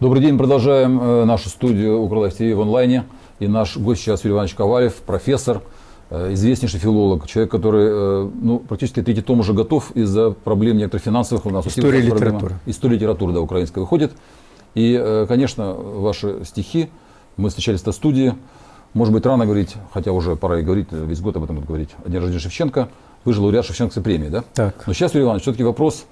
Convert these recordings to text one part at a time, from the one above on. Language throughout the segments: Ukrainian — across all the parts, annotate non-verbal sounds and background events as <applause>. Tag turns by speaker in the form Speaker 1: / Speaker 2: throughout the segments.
Speaker 1: Добрый день, продолжаем э, нашу студию Укрлайф ТВ в онлайне. И наш гость сейчас Юрий Иванович Ковалев, профессор, э, известнейший филолог, человек, который э, ну, практически третий том уже готов из-за проблем некоторых финансовых у нас.
Speaker 2: История
Speaker 1: проблема.
Speaker 2: литературы.
Speaker 1: История литературы, да, украинская выходит. И, конечно, ваши стихи, мы встречались на студии, может быть, рано говорить, хотя уже пора и говорить, весь год об этом говорить, о дне рождения Шевченко. Вы же лауреат Шевченковской премии, да?
Speaker 2: Так.
Speaker 1: Но сейчас, Юрий Иванович, все-таки вопрос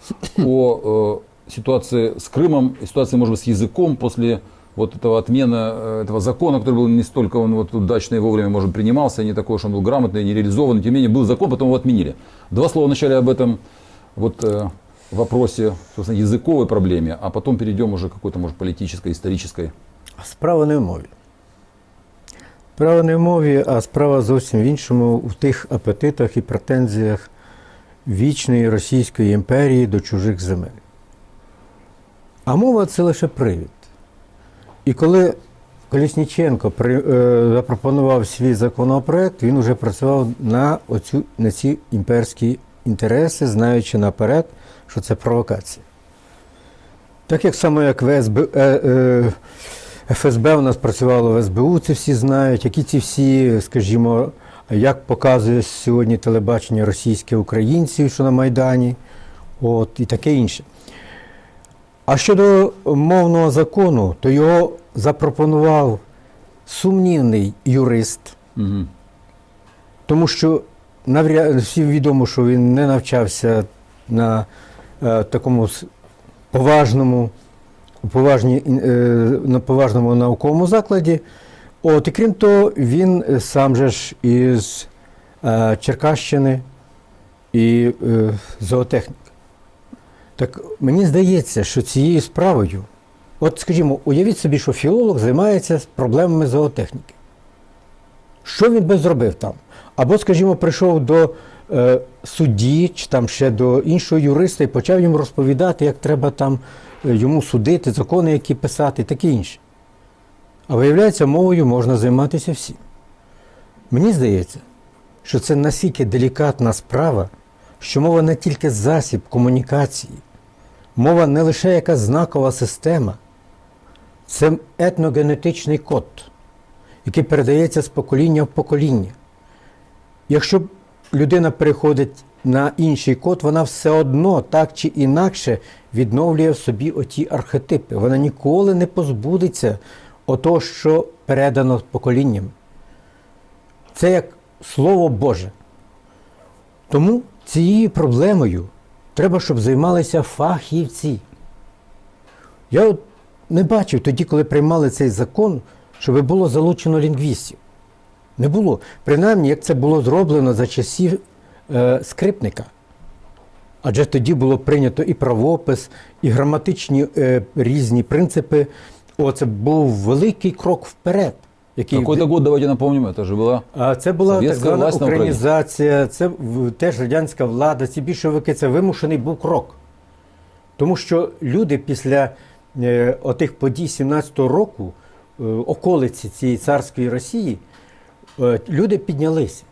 Speaker 1: о э, ситуации с Крымом, и ситуации, может быть, с языком после вот этого отмена э, этого закона, который был не столько он вот удачно и вовремя, может, принимался, не такой, что он был грамотный, не реализованный, тем не менее, был закон, потом его отменили. Два слова вначале об этом вот э, вопросе, собственно, языковой проблеме, а потом перейдем уже к какой-то, может, политической, исторической.
Speaker 2: Справа не в мові. Справа не в мові, а справа зовсім в іншому, у тих апетитах і претензіях вічної Російської імперії до чужих земель. А мова це лише привід. І коли Колісніченко е, запропонував свій законопроект, він вже працював на, оцю, на ці імперські інтереси, знаючи наперед, що це провокація. Так як само, як в СБ, е, е, ФСБ у нас працювало в СБУ, це всі знають, які ці всі, скажімо, як показує сьогодні телебачення російське українців, що на Майдані, от, і таке інше. А щодо мовного закону, то його запропонував сумнівний юрист,
Speaker 1: Угу.
Speaker 2: тому що навряд всім відомо, що він не навчався на е, такому поважному, поважні, е, на поважному науковому закладі. От, і крім того, він сам же ж із е, Черкащини і е, зоотехнік. Так мені здається, що цією справою, от скажімо, уявіть собі, що філолог займається проблемами зоотехніки. Що він би зробив там? Або, скажімо, прийшов до е, судді чи там ще до іншого юриста і почав йому розповідати, як треба там е, йому судити, закони, які писати, таке інше. А виявляється, мовою можна займатися всім. Мені здається, що це настільки делікатна справа, що мова не тільки засіб комунікації, мова не лише якась знакова система, це етногенетичний код який передається з покоління в покоління. Якщо людина переходить на інший код, вона все одно так чи інакше відновлює в собі оті архетипи. Вона ніколи не позбудеться ото, що передано поколінням. Це як Слово Боже. Тому цією проблемою треба, щоб займалися фахівці. Я от не бачив тоді, коли приймали цей закон, щоб було залучено лінгвістів. Не було. Принаймні, як це було зроблено за часів е, скрипника. Адже тоді було прийнято і правопис, і граматичні е, різні принципи. О, це був великий крок вперед. Який
Speaker 1: Какой-то год, давайте напомним, это же была
Speaker 2: а це була так звана
Speaker 1: власть на Україні.
Speaker 2: українізація, це в- теж радянська влада, ці більшовики, це вимушений був крок. Тому що люди після е, отих подій 17-го року, е, околиці цієї царської Росії, е, люди піднялися.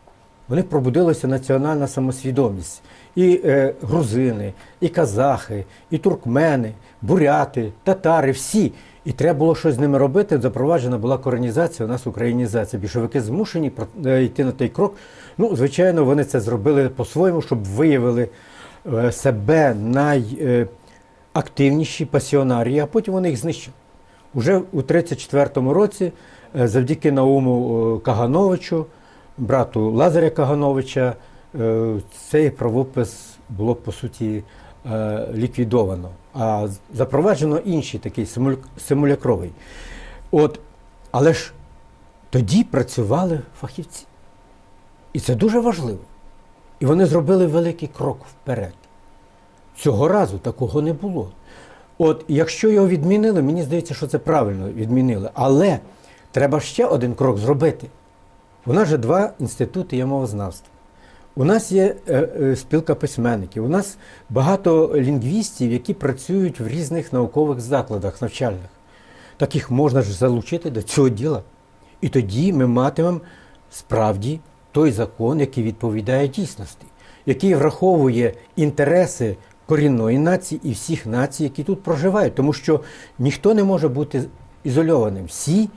Speaker 2: У них пробудилася національна самосвідомість. І е, грузини, і казахи, і туркмени, буряти, татари, всі. І треба було щось з ними робити. Запроваджена була коренізація, у нас українізація. Більшовики змушені е, йти на той крок. Ну, звичайно, вони це зробили по-своєму, щоб виявили е, себе найактивніші пасіонарії, а потім вони їх знищили. Уже у 34-му році, е, завдяки Науму Кагановичу, брату Лазаря Кагановича, цей правопис було по суті ліквідовано, а запроваджено інший такий симулякровий. От, але ж тоді працювали фахівці. І це дуже важливо. І вони зробили великий крок вперед. Цього разу такого не було. От якщо його відмінили, мені здається, що це правильно відмінили. Але треба ще один крок зробити. У нас же два інститути є мовознавства. У нас є е, е, спілка письменників, у нас багато лінгвістів, які працюють в різних наукових закладах навчальних. Так їх можна ж залучити до цього діла. І тоді ми матимемо справді той закон, який відповідає дійсності, який враховує інтереси корінної нації і всіх націй, які тут проживають, тому що ніхто не може бути ізольованим. Всі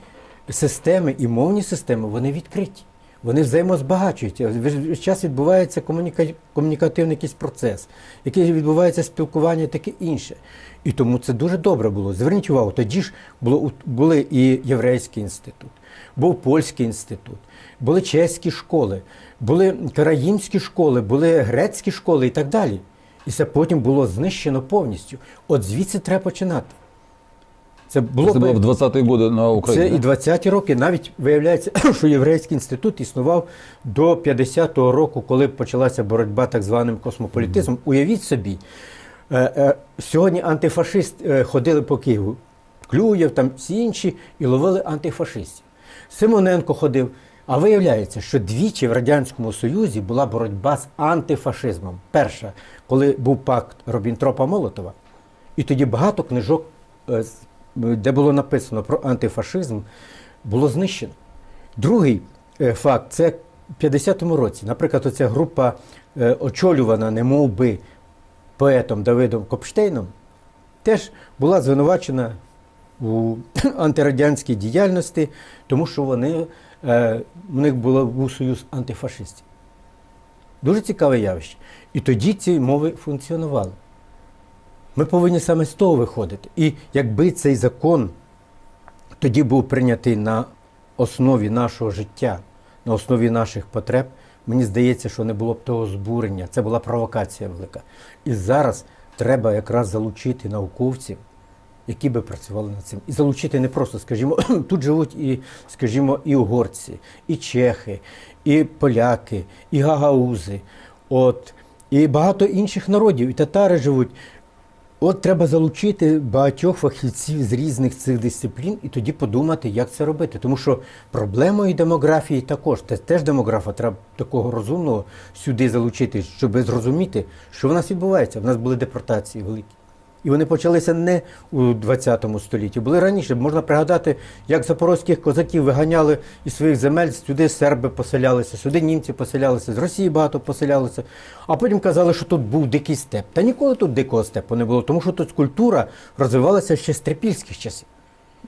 Speaker 2: системи і мовні системи вони відкриті. Вони взаємозбагачуються. Весь час відбувається комуніка... комунікативний якийсь процес, який відбувається спілкування, таке інше. І тому це дуже добре було. Зверніть увагу, тоді ж було, були і Єврейський інститут, був польський інститут, були чеські школи, були караїмські школи, були грецькі школи і так далі. І це потім було знищено повністю. От звідси треба починати. Це було
Speaker 1: Это
Speaker 2: би-
Speaker 1: было в 20-е годы на Украине.
Speaker 2: це і
Speaker 1: да?
Speaker 2: 20-ті роки. Навіть виявляється, <clears throat> що єврейський інститут існував до 50-го року, коли почалася боротьба так званим космополітизмом. Уявіть собі, е, е, сьогодні антифашисти е, ходили по Києву, Клюєв, там всі інші, і ловили антифашистів. Симоненко ходив. А виявляється, що двічі в Радянському Союзі була боротьба з антифашизмом. Перша, коли був пакт Робінтропа Молотова, і тоді багато книжок, е, з- де було написано про антифашизм, було знищено. Другий е, факт це в 50-му році. Наприклад, оця група е, очолювана, не би, поетом Давидом Копштейном, теж була звинувачена у <clears throat> антирадянській діяльності, тому що вони, е, у них було, був союз антифашистів. Дуже цікаве явище. І тоді ці мови функціонували. Ми повинні саме з того виходити. І якби цей закон тоді був прийнятий на основі нашого життя, на основі наших потреб, мені здається, що не було б того збурення. Це була провокація велика. І зараз треба якраз залучити науковців, які би працювали над цим. І залучити не просто, скажімо, <clears throat> тут живуть і, скажімо, і угорці, і чехи, і поляки, і гагаузи, от, і багато інших народів, і татари живуть. От треба залучити багатьох фахівців з різних цих дисциплін і тоді подумати, як це робити. Тому що проблемою демографії також, це теж демографа треба такого розумного сюди залучити, щоб зрозуміти, що в нас відбувається. В нас були депортації великі. І вони почалися не у 20 столітті, були раніше. Можна пригадати, як запорозьких козаків виганяли із своїх земель, сюди серби поселялися, сюди німці поселялися, з Росії багато поселялися. А потім казали, що тут був дикий степ. Та ніколи тут дикого степу не було, тому що тут культура розвивалася ще з трипільських часів.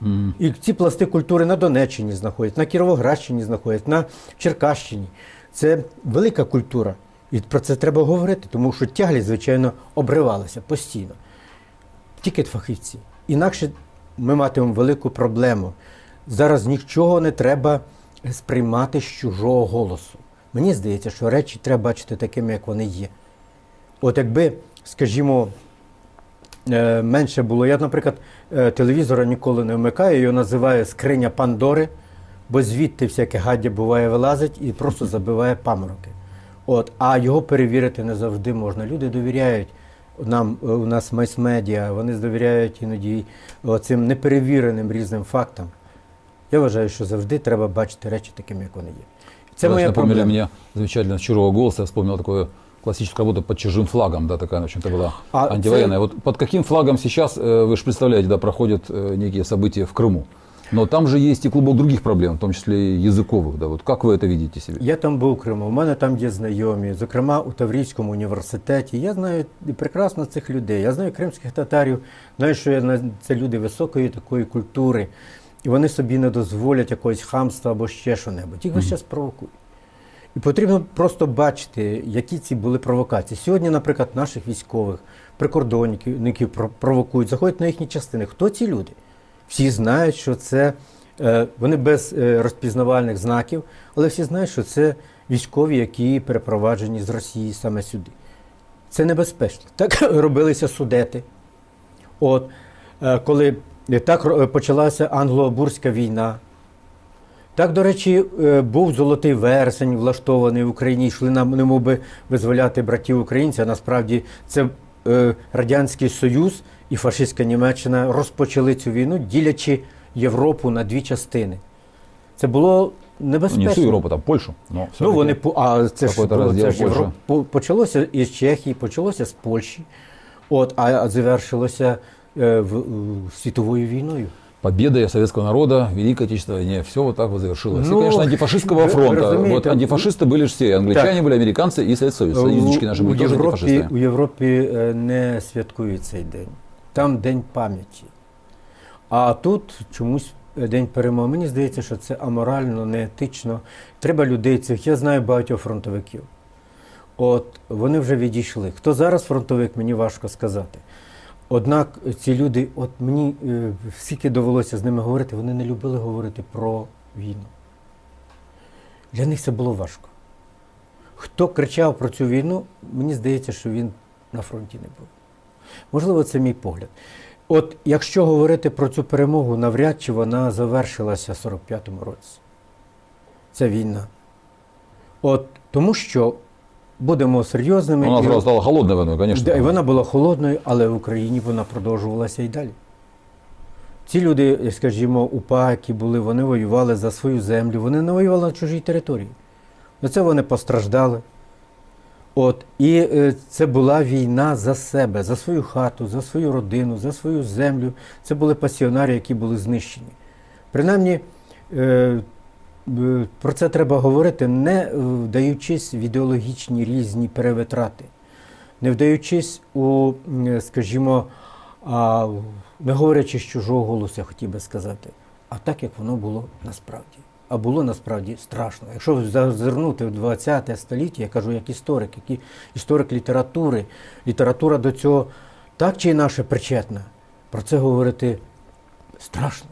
Speaker 1: Мгм.
Speaker 2: І ці пласти культури на Донеччині знаходять, на Кіровоградщині знаходять, на Черкащині. Це велика культура. І про це треба говорити, тому що тяглі, звичайно, обривалися постійно. Тільки фахівці. Інакше ми матимемо велику проблему. Зараз нічого не треба сприймати з чужого голосу. Мені здається, що речі треба бачити такими, як вони є. От якби, скажімо, е, менше було. Я, наприклад, е, телевізора ніколи не вмикаю, його називаю скриня Пандори, бо звідти всяке гаддя буває вилазить і просто <laughs> забиває памороки. От, а його перевірити не завжди можна. Люди довіряють нам, е, у нас мас-медіа, вони довіряють іноді цим неперевіреним різним фактам. Я вважаю, що завжди треба бачити речі такими, як вони є. Це
Speaker 1: Вы
Speaker 2: моя
Speaker 1: напомнили
Speaker 2: проблема.
Speaker 1: мне замечательно с чужого голоса. Я вспомнил такую классическую работу под чужим флагом, да, такая, в общем-то, была
Speaker 2: А
Speaker 1: антивоенная.
Speaker 2: це-
Speaker 1: Вот под каким флагом сейчас, э, вы же представляете, да, проходят э, некие события в Крыму. Но там же есть и клубок других проблем, в том числе и языковых. Да, вот как вы это видите себе?
Speaker 2: Я там був у Криму, у мене там є знайомі, зокрема у Таврійському університеті. Я знаю прекрасно цих людей. Я знаю кримських татарів, знаю, що я на- це люди високої такої культури, і вони собі не дозволять якогось хамства або ще що-небудь. Їх весь час провокують. І потрібно просто бачити, які ці були провокації. Сьогодні, наприклад, наших військових, прикордонників про- провокують, заходять на їхні частини. Хто ці люди? Всі знають, що це е, вони без е, розпізнавальних знаків, але всі знають, що це військові, які перепроваджені з Росії саме сюди. Це небезпечно. Так <laughs> робилися судети. От, е, коли так почалася англо-бурська війна. Так, до речі, був золотий вересень влаштований в Україні, йшли нам немов би визволяти братів українців. Насправді це Радянський Союз і фашистська Німеччина розпочали цю війну, ділячи Європу на дві частини. Це було
Speaker 1: Ну,
Speaker 2: небезпечно.
Speaker 1: не всю Європу, там Польшу. Но
Speaker 2: Ну, вони по- а це ж, було- це ж
Speaker 1: Польщі.
Speaker 2: Почалося із Чехії, почалося з Польщі, от, а завершилося е, в, в світовою війною
Speaker 1: победой советского народа в Великой Отечественной войне. Все вот так вот завершилось.
Speaker 2: Ну,
Speaker 1: и, конечно, антифашистского
Speaker 2: вы- вы
Speaker 1: фронта.
Speaker 2: разумеете,
Speaker 1: вот антифашисты были же все. и Англичане были, американцы и Советский Союз. Союзнички наши
Speaker 2: у,
Speaker 1: были тоже
Speaker 2: Європі,
Speaker 1: антифашисты.
Speaker 2: у Європі е, не святкують цей день. Там день пам'яті. А тут чомусь е, день перемоги. Мені здається, що це аморально, неетично. Треба людей цих. Я знаю багатьох фронтовиків. От вони вже відійшли. Хто зараз фронтовик, мені важко сказати. Однак ці люди, от мені е, скільки довелося з ними говорити, вони не любили говорити про війну. Для них це було важко. Хто кричав про цю війну, мені здається, що він на фронті не був. Можливо, це мій погляд. От якщо говорити про цю перемогу, навряд чи вона завершилася в 45-му році. Ця війна. От тому що будемо серйозними.
Speaker 1: Она
Speaker 2: і-
Speaker 1: сразу стала холодной войной, конечно.
Speaker 2: Да, і вона була холодною, але в Україні вона продовжувалася і далі. Ці люди, скажімо, УПА, які були, вони воювали за свою землю, вони не воювали на чужій території. За це вони постраждали. От, і е, це була війна за себе, за свою хату, за свою родину, за свою землю. Це були пасіонарі, які були знищені. Принаймні, е, про це треба говорити, не е, вдаючись в ідеологічні різні перевитрати не вдаючись у, скажімо, не говорячи з чужого голосу, я хотів би сказати, а так, як воно було насправді. А було насправді страшно. Якщо зазирнути в 20 століття, я кажу як історик, як історик літератури, література до цього так чи інакше причетна, про це говорити страшно.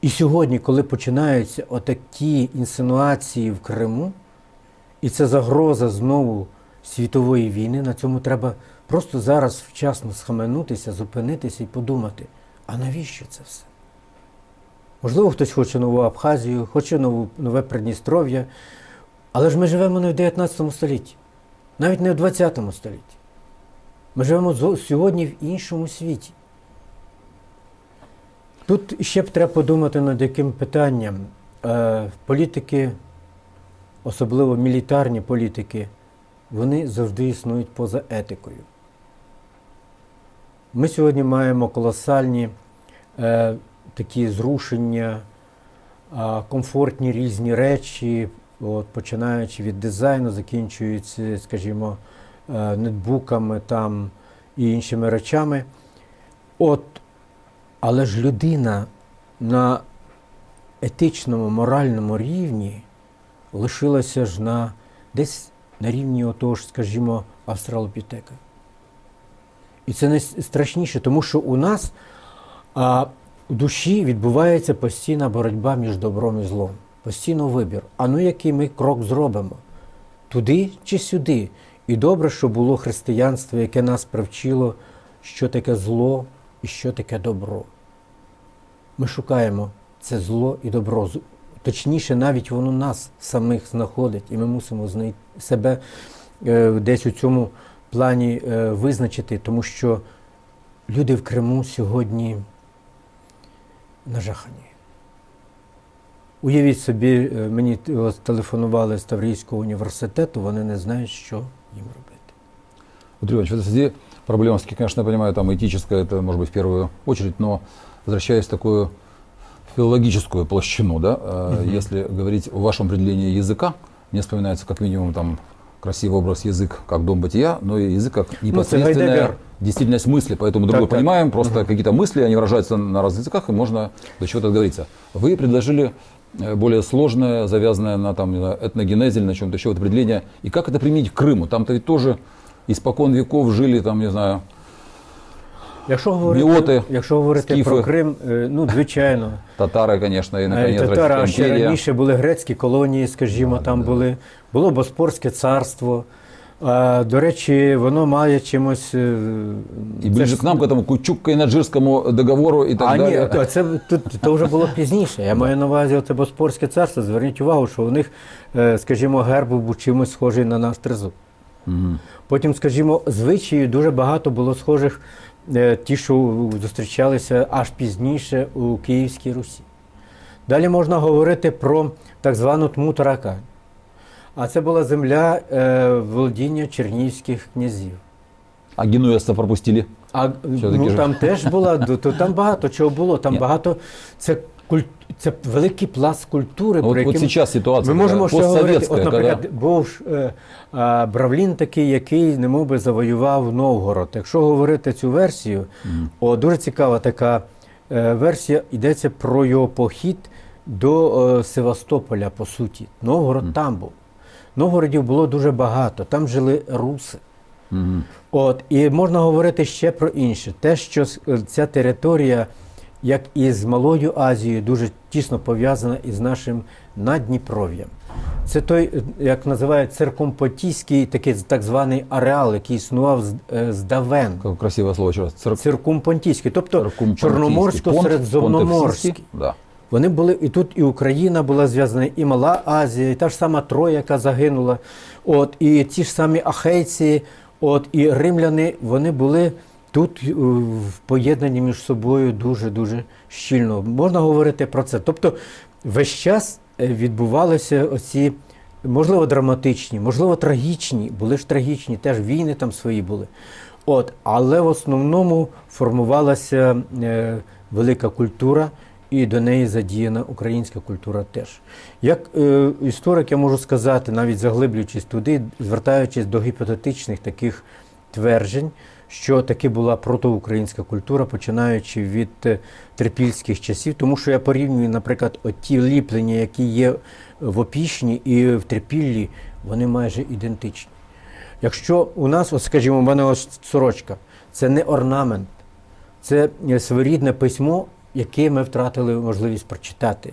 Speaker 2: І сьогодні, коли починаються отакі інсинуації в Криму, і це загроза знову світової війни, на цьому треба просто зараз вчасно схаменутися, зупинитися і подумати, а навіщо це все? Можливо, хтось хоче нову Абхазію, хоче нову, нове Придністров'я, але ж ми живемо не в 19 столітті, навіть не в 20 столітті. Ми живемо сьогодні в іншому світі. Тут ще б треба подумати над яким питанням. Е, політики, особливо мілітарні політики, вони завжди існують поза етикою. Ми сьогодні маємо колосальні е, такі зрушення, а, комфортні різні речі, от, починаючи від дизайну, закінчуючи, скажімо, е, нетбуками там, і іншими речами. От, але ж людина на етичному, моральному рівні лишилася ж на десь на рівні отого ж, скажімо, австралопітека. І це найстрашніше, тому що у нас а, в душі відбувається постійна боротьба між добром і злом, постійно вибір. А ну який ми крок зробимо? Туди чи сюди? І добре, що було християнство, яке нас привчило, що таке зло і що таке добро. Ми шукаємо це зло і добро. Точніше, навіть воно нас самих знаходить, і ми мусимо знайти себе е, десь у цьому плані е, визначити, тому що люди в Криму сьогодні нажахані. Уявіть собі, е, мені телефонували з Таврійського університету, вони не знають, що їм робити.
Speaker 1: Вот, Иванович, в этой связи проблема, конечно, я понимаю, там этическая, это может быть в первую очередь, но возвращаясь в такую филологическую площину, да, э, если говорить о вашем определении языка, мне вспоминается как минимум там красивый образ язык как дом бытия, но и язык как непосредственная
Speaker 2: Гайдегер.
Speaker 1: действительность мысли. Поэтому другое
Speaker 2: так.
Speaker 1: понимаем, просто какие-то мысли, они выражаются на разных языках, и можно до чего-то договориться. Вы предложили э, более сложное, завязанное на там, этногенезе или на чем-то еще вот определение. И как это применить к Крыму? Там-то ведь тоже испокон веков жили, там, не знаю,
Speaker 2: Якщо говорити,
Speaker 1: Біоти,
Speaker 2: якщо говорити
Speaker 1: скіфи.
Speaker 2: про Крим, е, ну звичайно, <laughs>
Speaker 1: татары, конечно, и,
Speaker 2: Е,
Speaker 1: наконец,
Speaker 2: Татара, а ще раніше були грецькі колонії, скажімо,
Speaker 1: Да,
Speaker 2: там
Speaker 1: да.
Speaker 2: були. Було Боспорське царство. А, До речі, воно має чимось. е,
Speaker 1: ближе
Speaker 2: ж-
Speaker 1: к нам, к этому Кучук-Кайнаджирскому договору и так
Speaker 2: А ні,
Speaker 1: далее.
Speaker 2: то це тут то вже було пізніше. Я <laughs> маю на увазі це Боспорське царство. Зверніть увагу, що у них, скажімо, герб був чимось схожий на наш тризуб. Потім, скажімо, звичаїв дуже багато було схожих, е, ті, що зустрічалися аж пізніше у Київській Русі. Далі можна говорити про так звану Тму-Таракань. А це була земля е, володіння чернігівських князів.
Speaker 1: А генуэзцев пропустили?
Speaker 2: А ну, там теж була, то, <laughs> то там багато чого було. Там
Speaker 1: Ні.
Speaker 2: багато це куль, це великий пласт культури.
Speaker 1: Ну, Вот,
Speaker 2: про
Speaker 1: вот
Speaker 2: який ми-
Speaker 1: сейчас ситуация
Speaker 2: Ми можемо ще говорити. От, наприклад,
Speaker 1: когда-
Speaker 2: був ж, е, Бравлін такий, який немов би завоював Новгород. Якщо говорити цю версію, о, дуже цікава така е, версія. Йдеться про його похід до е, Севастополя, по суті. Новгород там був. Новгородів було дуже багато, там жили руси.
Speaker 1: Мгм.
Speaker 2: От, і можна говорити ще про інше. Те, що е, ця територія, як і з Малою Азією, дуже тісно пов'язана із нашим Надніпров'ям. Це той, як називають, циркумпотійський такий так званий ареал, який існував з, е, з давен.
Speaker 1: Как красивое слово еще раз. Цирк-
Speaker 2: Циркумпонтійський, тобто. Чорноморсько-середземноморський.
Speaker 1: Да.
Speaker 2: Вони були і тут, і Україна була зв'язана, і Мала Азія, і та ж сама Троя, яка загинула. От, і ті ж самі ахейці, от, і римляни, вони були тут е, в поєднані між собою дуже-дуже щільно. Можна говорити про це. Тобто весь час е, відбувалися оці, можливо, драматичні, можливо, трагічні, були ж трагічні, теж війни там свої були. От, але в основному формувалася е, велика культура, і до неї задіяна українська культура теж. Як е, історик я можу сказати, навіть заглиблюючись туди, звертаючись до гіпотетичних таких тверджень, що таки була протоукраїнська культура, починаючи від е, трипільських часів, тому що я порівнюю, наприклад, ті ліплення, які є в Опішні і в Трипіллі, вони майже ідентичні. Якщо у нас, от, скажімо, у мене ось сорочка, це не орнамент, це е, своєрідне письмо, яке ми втратили можливість прочитати.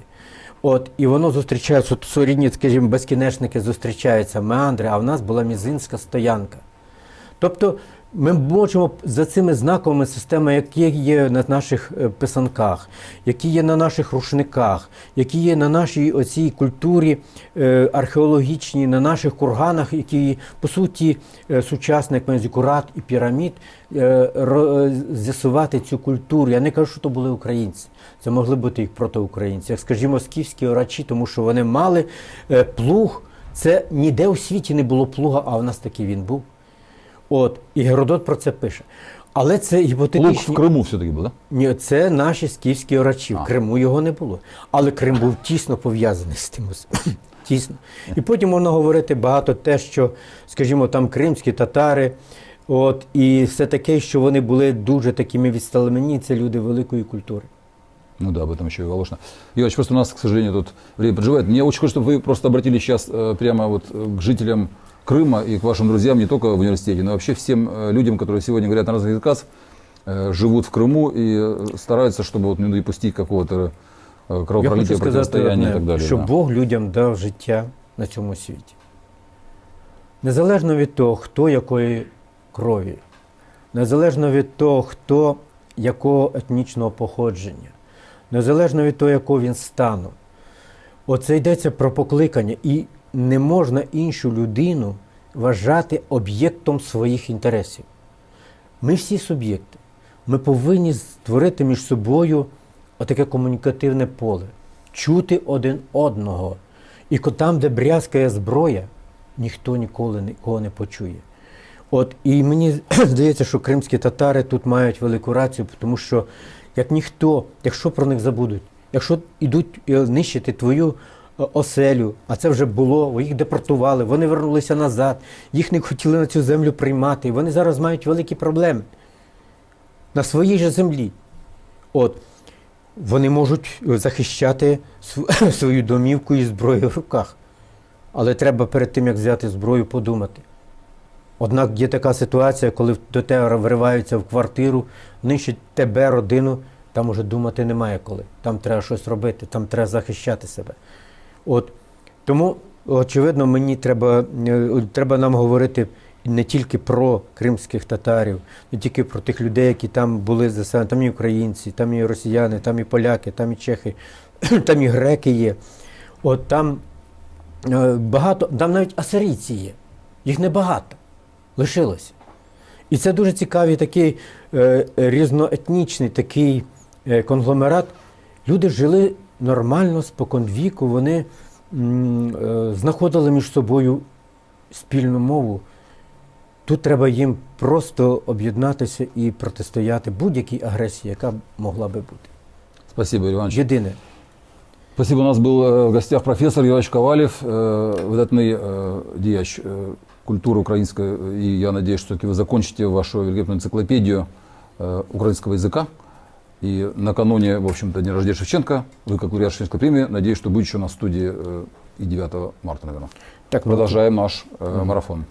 Speaker 2: От, і воно зустрічається, от своєрідні, скажімо, безкінечники зустрічаються, меандри, а в нас була мізинська стоянка. Тобто ми можемо за цими знаковими системами, які є на наших е, писанках, які є на наших рушниках, які є на нашій оцій культурі е, археологічній, на наших курганах, які по суті е, сучасник Мензікурат і пірамід, з'ясувати цю культуру. Я не кажу, що то були українці. Це могли бути і протоукраїнці, як скажімо, скіфські орачі, тому що вони мали плуг. Це ніде у світі не було плуга, а в нас такий він був. От, і Геродот про це пише. Але це
Speaker 1: Лук
Speaker 2: гіпотетичні.
Speaker 1: в Крыму все-таки был, да?
Speaker 2: Ні, це наші скіфські орачі. В
Speaker 1: А.
Speaker 2: Криму його не було. Але Крим був тісно пов'язаний з тим. ось. <clears throat> Тісно. І потім можна говорити багато те, що, скажімо, там кримські татари, от, і все таке, що вони були дуже такими відсталими. Ні, це люди великої культури.
Speaker 1: Ну да, об этом еще и Волошина. Юрьевич, просто у нас, к сожалению, тут время подживает. Мне очень хочется, чтобы вы просто обратились сейчас э, прямо вот э, к жителям Крыма и к вашим друзьям не только в университете, но вообще всем э, людям, которые сегодня говорят на разных языках, э, живут в Крыму и э, стараются, чтобы вот не допустить какого-то э,
Speaker 2: Я
Speaker 1: кровопролития,
Speaker 2: хочу сказати,
Speaker 1: противостояния и
Speaker 2: одне,
Speaker 1: так далее.
Speaker 2: що
Speaker 1: да.
Speaker 2: Бог людям дав життя на цьому світі. Незалежно від того, хто якої крові, незалежно від того, хто якого етнічного походження, незалежно від того, якого він стану. Оце йдеться про покликання, і не можна іншу людину вважати об'єктом своїх інтересів. Ми всі суб'єкти. Ми повинні створити між собою отаке комунікативне поле, чути один одного. І там, де брязкає зброя, ніхто ніколи нікого не почує. От і мені <clears throat> здається, що кримські татари тут мають велику рацію, тому що як ніхто, якщо про них забудуть, якщо йдуть е, нищити твою оселю, а це вже було, їх депортували, вони вернулися назад, їх не хотіли на цю землю приймати, і вони зараз мають великі проблеми на своїй же землі. От, вони можуть е, захищати <laughs> свою домівку і зброю в руках. Але треба перед тим, як взяти зброю, подумати. Однак є така ситуація, коли до тебе вриваються в квартиру, нищать тебе, родину, там уже думати немає коли. Там треба щось робити, там треба захищати себе. От. Тому, очевидно, мені треба, е, треба нам говорити не тільки про кримських татарів, не тільки про тих людей, які там були заселені. Там і українці, там і росіяни, там і поляки, там і чехи, <clears throat> там і греки є. От там е, багато, там навіть асирійці є. Їх небагато лишилося. І це дуже цікавий такий е, різноетнічний такий е, конгломерат. Люди жили нормально, споконвіку, вони м, е, знаходили між собою спільну мову. Тут треба їм просто об'єднатися і протистояти будь-якій агресії, яка могла би бути.
Speaker 1: Спасибо, Юрий Иванович.
Speaker 2: Єдине,
Speaker 1: Спасибо. У нас был э, в гостях профессор Юрий Ковалев, э, выдатный э, дияч э, культуры украинской. И я надеюсь, что таки вы закончите вашу великолепную энциклопедию э, украинского языка. И накануне, в общем-то, дня рождения Шевченко, вы, как лауреат Шевченковской премии, надеюсь, что будете еще на студии э, и 9 марта, наверное.
Speaker 2: так
Speaker 1: Продолжаем наш э, марафон.